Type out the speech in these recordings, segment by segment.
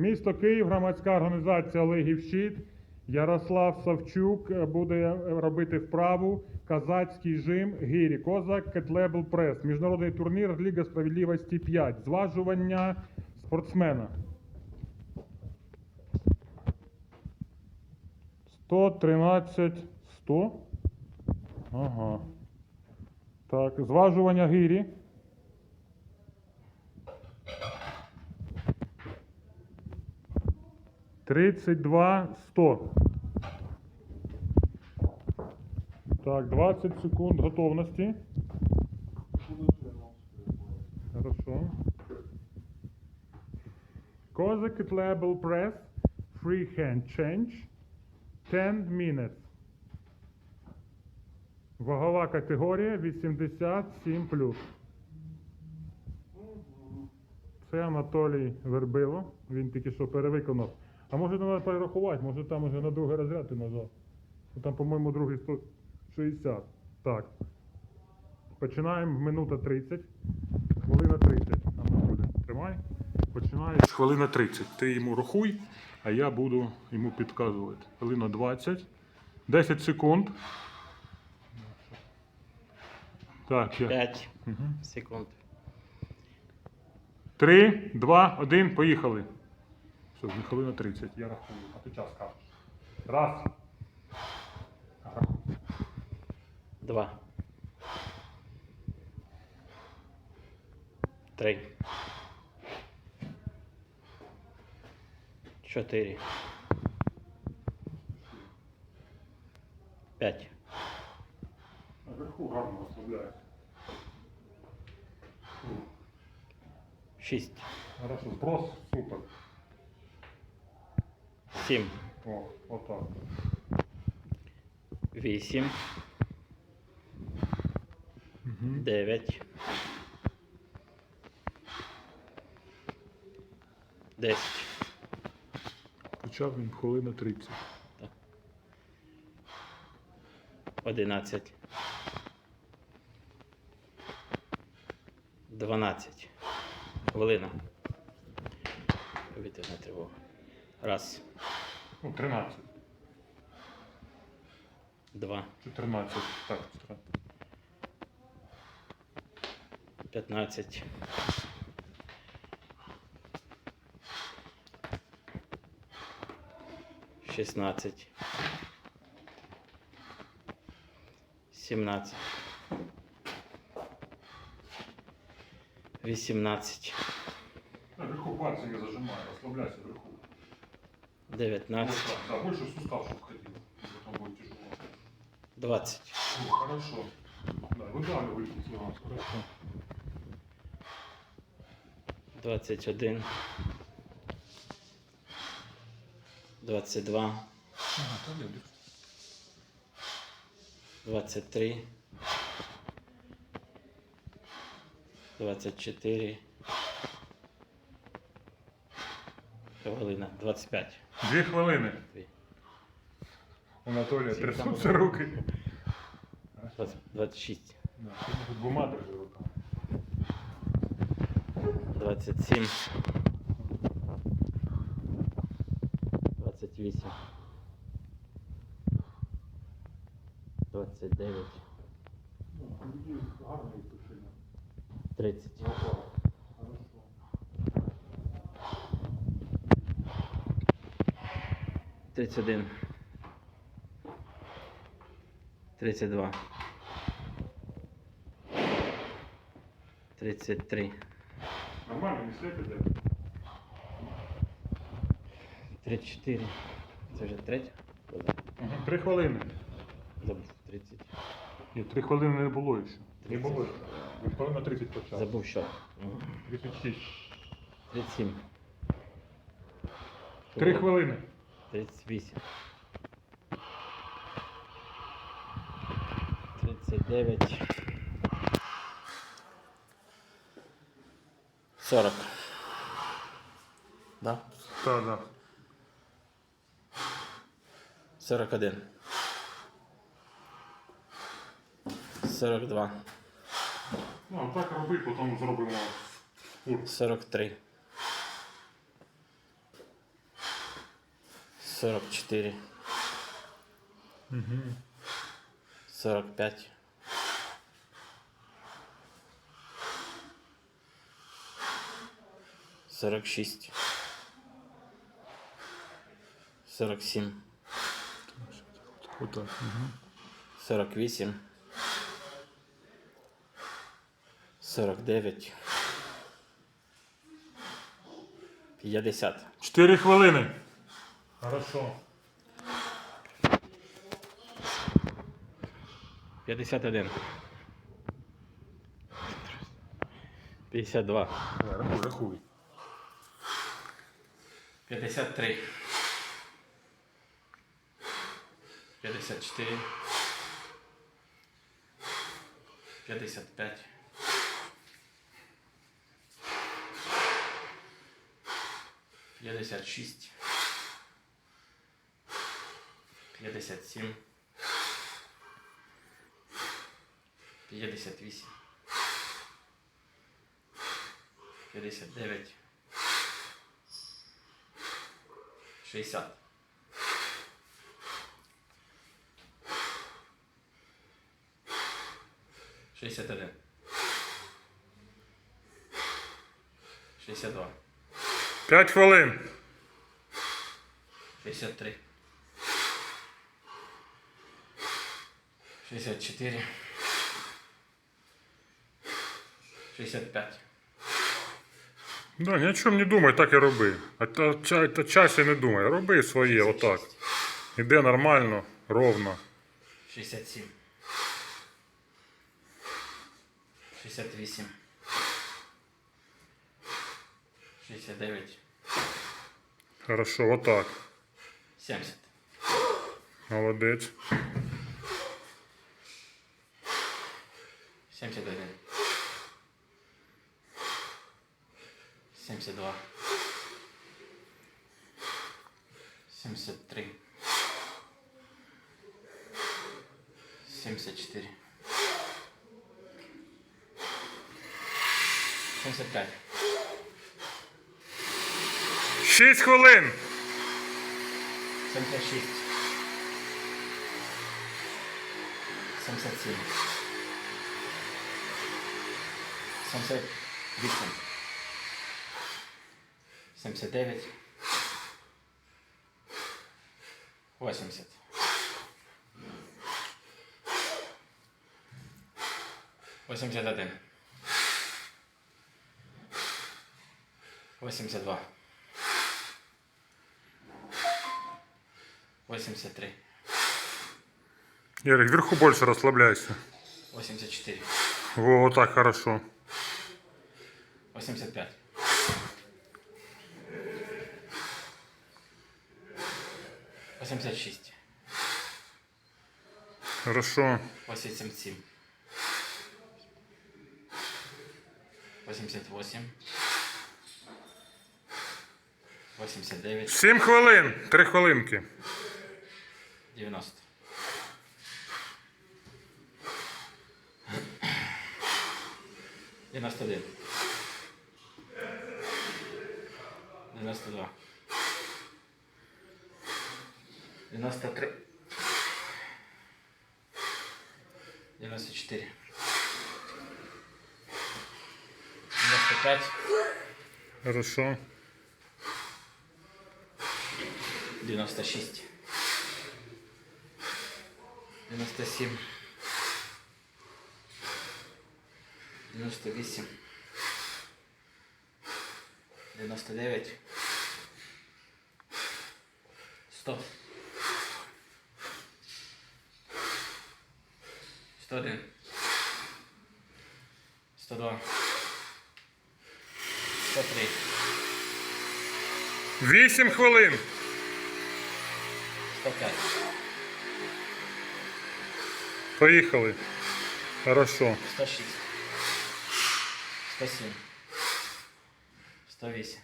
Місто Київ, громадська організація Легів Щит. Ярослав Савчук е, буде робити вправу Казацький жим Гірі Козак Кетлебл Прес. Міжнародний турнір Ліга Справедливості 5. Зважування спортсмена. 113 100. Ага. Так, зважування гирі. Тридцять два сто. Так, 20 секунд готовності. Хорошо. Козак Level Press. Free hand change. 10 minutes. Вагова категорія 87 Це Анатолій Вербило. Він тільки що перевиконав. А може треба перерахувати, може там вже на другий розряд ти нажав. Там, по-моєму, другий 160. Так. Починаємо минута 30. Хвилина 30. Анатолій, тримай. Починаєш хвилина 30. Ти йому рахуй, а я буду йому підказувати. Хвилина 20. 10 секунд. Так, я. 5 Мгм. секунд. Три, два, один, поїхали. Все, вже хвилина 30, я рахую. А ти час кажеш. Раз. 2. 3. 4. 5. Наверху гарно розслабляється. 6. Хорошо, сброс, супер. 7. О, отак. 8. 9. 10. Почав він хвилина 30. 11. 12. Хвилина. Повітряна тривога. Раз, Ну, 13. два, 14. Так, 14. 15. Шістнадцять. Сімнадцять. Вісімнадцять. Наверху пальці не зажимай, розслабляйся вверху. 19. Да, больше сустав, чтобы ходил. Будет тяжело. 20. Ну, хорошо. Да, выдавливайте из него. Ну, хорошо. 21. 22. Ага, там люди. 23. 24. Хвилина, 25. Дві хвилини. Дві. У Анатолія Всі трясуться там руки. 20, 26. Да, тут Двома держи руками. 27. 28. 29. 30. 31. 32. 33. Нормально, не сліпи, да. 34. Це вже третя. Три хвилини. Забув 30. Ні, три хвилини не було і все. Не було. Він хвилина 30 почав. Забув що. 36. 37. Три хвилини. 38. 39. 40. Да? Так, да. 41. 42. Ну, а так роби, потім зробимо. 43. 44. 45. 46. 47. Отак. Угу. 48. 49. 50. Чотири хвилини. Хорошо. 51. 52. Рахуй, рахуй. 53. 54. 55. 56. 57. 58. 59. 60. 61. 62. П'ять хвилин. 63. 64. 65. Да, ні о чому не думай, так і роби. А та, ча, та часі не думай. Роби своє, отак. Іде нормально, ровно. 67. 68. 69. Хорошо, отак. 70. Молодець. 71. 72. 73. 74. 75. Шість хвилин. 76. 77. 78, 79, 80. Восемьдесят один. Восемьдесят два. Восемьдесят три. Ярик, вверху больше расслабляйся. Восемьдесят четыре. Вот так хорошо. 85. 86. Хорошо. 87. 88. 89. Сім хвилин. Три хвилинки. 90. Девяносто 92. 93. 94. 95. Хорошо. 96. 97. 98. Семь. Девяносто восемь. Девяносто девять. Сто. Сто один. Сто два. Сто три. Вісім хвилин. Сто пять. Поїхали. Хорошо. 106. 107. 108.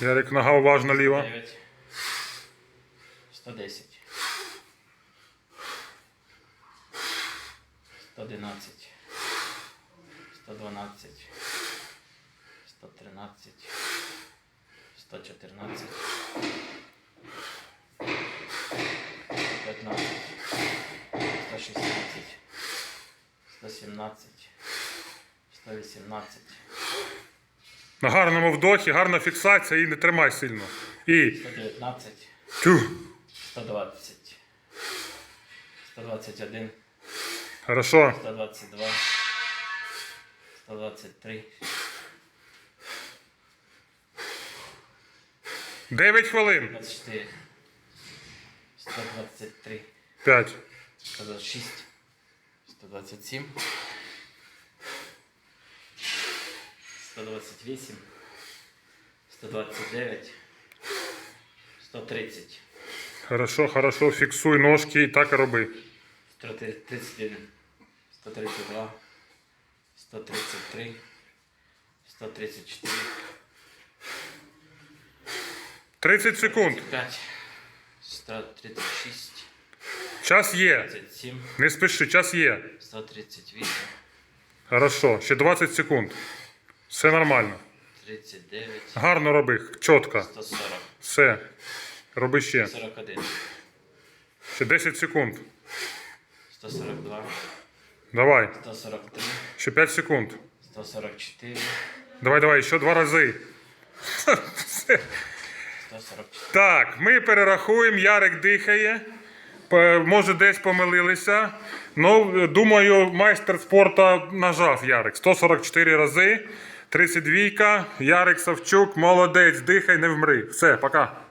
Ярик, нога уважно ліва. 9. 110. 111. 112. 113. 114. 115, 116, 117, 118, На гарному вдохі, гарна фіксація і не тримай сильно. І 119, тю. 120, 121, Хорошо. 122, 123, 9 хвилин. 24, 123, 5. 126, 127, 128, 129, 130, Хорошо, хорошо. Фіксуй ножки і так і роби. 131, 132, 133, 134, 30 секунд. 5, 136, Час є. 37, Не спіши, час є. 138, Хорошо. Ще 20 секунд. Все нормально. 39, Гарно роби. Чітко. 140, Все. Роби ще. 41, Ще 10 секунд. 142, Давай. 143, Ще 5 секунд. 144, Давай, давай, ще два рази. 144, Так, ми перерахуємо, Ярик дихає. Може, десь помилилися. Ну, думаю, майстер спорту нажав Ярик. 144 рази. 32. Ярик Савчук, молодець, дихай, не вмри. Все, пока.